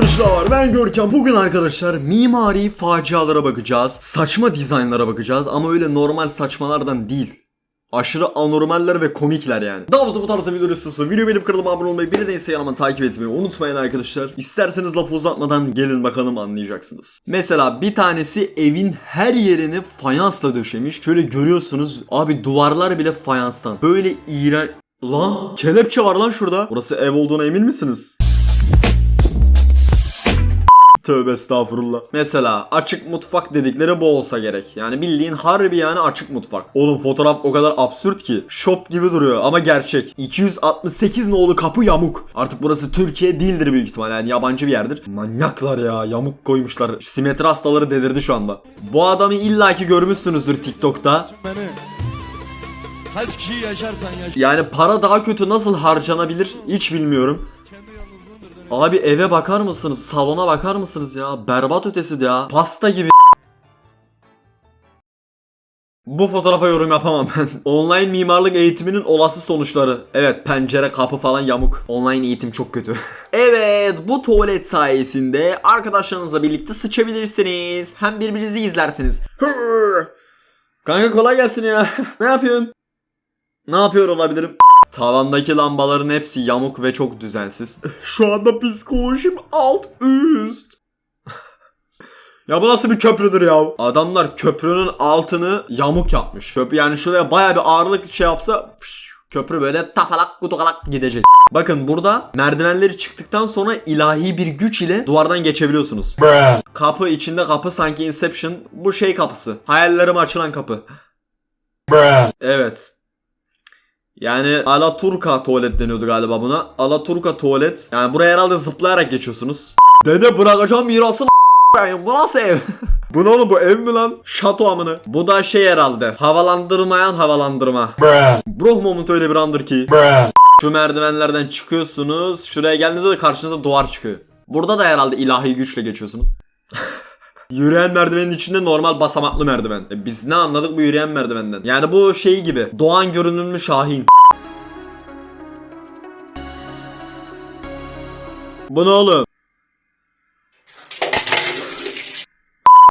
arkadaşlar ben Görkem. Bugün arkadaşlar mimari facialara bakacağız. Saçma dizaynlara bakacağız ama öyle normal saçmalardan değil. Aşırı anormaller ve komikler yani. Daha fazla bu tarzda video istiyorsa video benim kanalıma abone olmayı bir de Instagram'dan takip etmeyi unutmayın arkadaşlar. İsterseniz lafı uzatmadan gelin bakalım anlayacaksınız. Mesela bir tanesi evin her yerini fayansla döşemiş. Şöyle görüyorsunuz abi duvarlar bile fayanstan. Böyle iğrenç... Lan kelepçe var lan şurada. Burası ev olduğuna emin misiniz? Tövbe estağfurullah. Mesela açık mutfak dedikleri bu olsa gerek. Yani bildiğin harbi yani açık mutfak. Oğlum fotoğraf o kadar absürt ki. Shop gibi duruyor ama gerçek. 268 nolu kapı yamuk. Artık burası Türkiye değildir büyük ihtimal yani yabancı bir yerdir. Manyaklar ya yamuk koymuşlar. Simetri hastaları delirdi şu anda. Bu adamı illaki görmüşsünüzdür TikTok'ta. Kaç kişi yaşarsan yaşa. Yani para daha kötü nasıl harcanabilir hiç bilmiyorum. Abi eve bakar mısınız? Salona bakar mısınız ya? Berbat ötesi ya. Pasta gibi. Bu fotoğrafa yorum yapamam ben. Online mimarlık eğitiminin olası sonuçları. Evet pencere kapı falan yamuk. Online eğitim çok kötü. evet bu tuvalet sayesinde arkadaşlarınızla birlikte sıçabilirsiniz. Hem birbirinizi izlersiniz. Kanka kolay gelsin ya. ne yapıyorsun? Ne yapıyor olabilirim? Tavandaki lambaların hepsi yamuk ve çok düzensiz. Şu anda psikolojim alt üst. ya bu nasıl bir köprüdür ya? Adamlar köprünün altını yamuk yapmış. Köprü yani şuraya baya bir ağırlık şey yapsa püf, köprü böyle tapalak kutukalak gidecek. Bakın burada merdivenleri çıktıktan sonra ilahi bir güç ile duvardan geçebiliyorsunuz. Kapı içinde kapı sanki Inception. Bu şey kapısı. Hayallerime açılan kapı. Evet. Yani Alaturka tuvalet deniyordu galiba buna. Alaturka tuvalet. Yani buraya herhalde zıplayarak geçiyorsunuz. Dede bırakacağım mirasını a**ayım. Bu nasıl ev? bu ne oğlum bu ev mi lan? Şato amını. Bu da şey herhalde. Havalandırmayan havalandırma. Bruh moment öyle bir andır ki. Şu merdivenlerden çıkıyorsunuz. Şuraya geldiğinizde de karşınıza duvar çıkıyor. Burada da herhalde ilahi güçle geçiyorsunuz. Yürüyen merdivenin içinde normal basamaklı merdiven. E biz ne anladık bu yürüyen merdivenden? Yani bu şey gibi. Doğan görünümlü Şahin. Bu ne oğlum?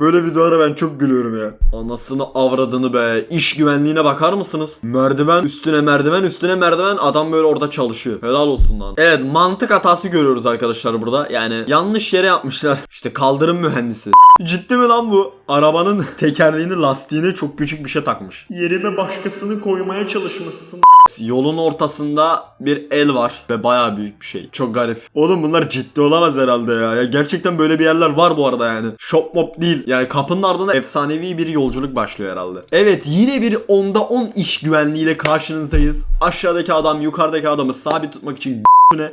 Böyle videolara ben çok gülüyorum ya. Anasını avradını be. İş güvenliğine bakar mısınız? Merdiven üstüne merdiven üstüne merdiven adam böyle orada çalışıyor. Helal olsun lan. Evet mantık hatası görüyoruz arkadaşlar burada. Yani yanlış yere yapmışlar. İşte kaldırım mühendisi. Ciddi mi lan bu? Arabanın tekerleğini lastiğine çok küçük bir şey takmış. Yerime başkasını koymaya çalışmışsın. Yolun ortasında bir el var ve bayağı büyük bir şey. Çok garip. Oğlum bunlar ciddi olamaz herhalde ya. ya gerçekten böyle bir yerler var bu arada yani. Shop mop değil. Yani kapının ardında efsanevi bir yolculuk başlıyor herhalde. Evet yine bir onda 10 iş güvenliğiyle karşınızdayız. Aşağıdaki adam yukarıdaki adamı sabit tutmak için ne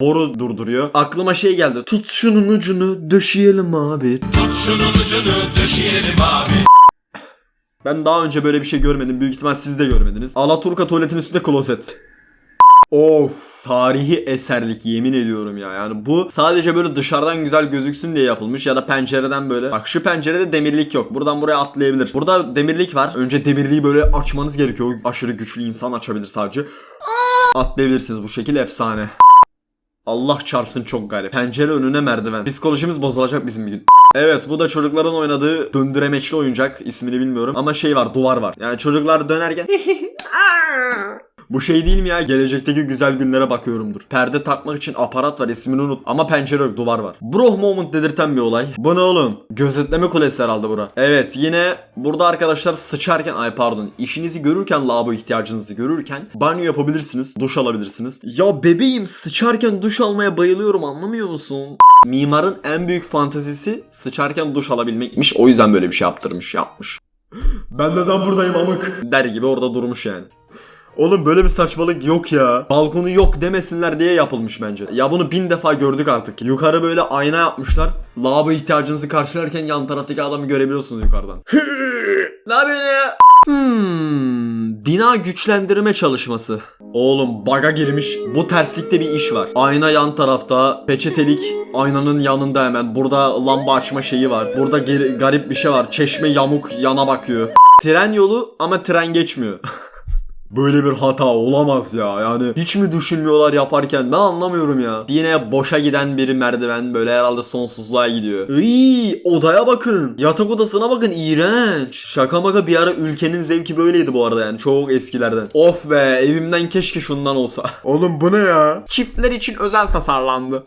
boru durduruyor. Aklıma şey geldi. Tut şunun ucunu döşeyelim abi. Tut şunun ucunu döşeyelim abi. Ben daha önce böyle bir şey görmedim. Büyük ihtimal siz de görmediniz. Alaturka tuvaletin üstünde klozet. Of tarihi eserlik yemin ediyorum ya. Yani bu sadece böyle dışarıdan güzel gözüksün diye yapılmış ya da pencereden böyle. Bak şu pencerede demirlik yok. Buradan buraya atlayabilir. Burada demirlik var. Önce demirliği böyle açmanız gerekiyor. Aşırı güçlü insan açabilir sadece. Atlayabilirsiniz bu şekil efsane. Allah çarpsın çok garip. Pencere önüne merdiven. Psikolojimiz bozulacak bizim bir gün. Evet bu da çocukların oynadığı döndüremeçli oyuncak. ismini bilmiyorum. Ama şey var duvar var. Yani çocuklar dönerken Bu şey değil mi ya? Gelecekteki güzel günlere bakıyorumdur. Perde takmak için aparat var ismini unut. Ama pencere yok duvar var. Broh moment dedirten bir olay. Bu ne oğlum? Gözetleme kulesi herhalde bura. Evet yine burada arkadaşlar sıçarken ay pardon işinizi görürken lavabo ihtiyacınızı görürken banyo yapabilirsiniz. Duş alabilirsiniz. Ya bebeğim sıçarken duş almaya bayılıyorum anlamıyor musun? Mimarın en büyük fantezisi sıçarken duş alabilmekmiş. O yüzden böyle bir şey yaptırmış yapmış. Ben neden buradayım amık? Der gibi orada durmuş yani. Oğlum böyle bir saçmalık yok ya. Balkonu yok demesinler diye yapılmış bence. Ya bunu bin defa gördük artık. Yukarı böyle ayna yapmışlar. Lavabo ihtiyacınızı karşılarken yan taraftaki adamı görebiliyorsunuz yukarıdan. ne yapıyorsun ya? Hmm, bina güçlendirme çalışması. Oğlum baga girmiş. Bu terslikte bir iş var. Ayna yan tarafta, peçetelik aynanın yanında hemen. Burada lamba açma şeyi var. Burada garip bir şey var. Çeşme yamuk yana bakıyor. Tren yolu ama tren geçmiyor. Böyle bir hata olamaz ya. Yani hiç mi düşünmüyorlar yaparken ben anlamıyorum ya. Yine boşa giden bir merdiven böyle herhalde sonsuzluğa gidiyor. Iy, odaya bakın. Yatak odasına bakın iğrenç. Şaka maka bir ara ülkenin zevki böyleydi bu arada yani çok eskilerden. Of be evimden keşke şundan olsa. Oğlum bu ne ya? Çiftler için özel tasarlandı.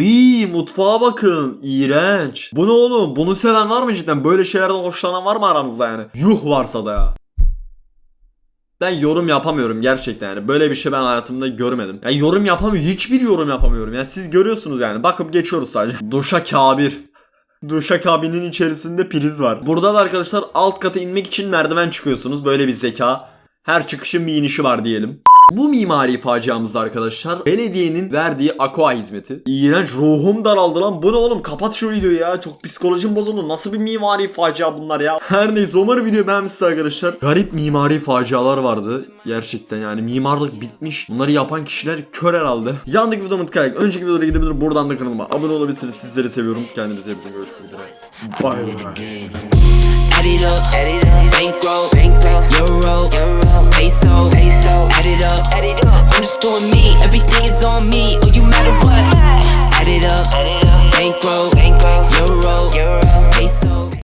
Iy mutfağa bakın. İğrenç. Bu ne oğlum? Bunu seven var mı cidden? Böyle şeylerden hoşlanan var mı aranızda yani? Yuh varsa da ya. Ben yorum yapamıyorum gerçekten yani. Böyle bir şey ben hayatımda görmedim. Yani yorum yapamıyorum. Hiçbir yorum yapamıyorum. Yani siz görüyorsunuz yani. Bakıp geçiyoruz sadece. Duşa kabir. Duşa kabinin içerisinde priz var. Burada da arkadaşlar alt kata inmek için merdiven çıkıyorsunuz. Böyle bir zeka. Her çıkışın bir inişi var diyelim. Bu mimari faciamızda arkadaşlar belediyenin verdiği aqua hizmeti. İğrenç ruhum daraldı lan. Bu ne oğlum kapat şu videoyu ya. Çok psikolojim bozuldu. Nasıl bir mimari facia bunlar ya. Her neyse umarım video beğenmişsiniz arkadaşlar. Garip mimari facialar vardı. Gerçekten yani mimarlık bitmiş. Bunları yapan kişiler kör herhalde. Yandaki videomu tıklayarak önceki videolara gidebilir. Buradan da kanalıma abone olabilirsiniz. Sizleri seviyorum. Kendinize iyi bakın. Görüşmek üzere. Bye bye.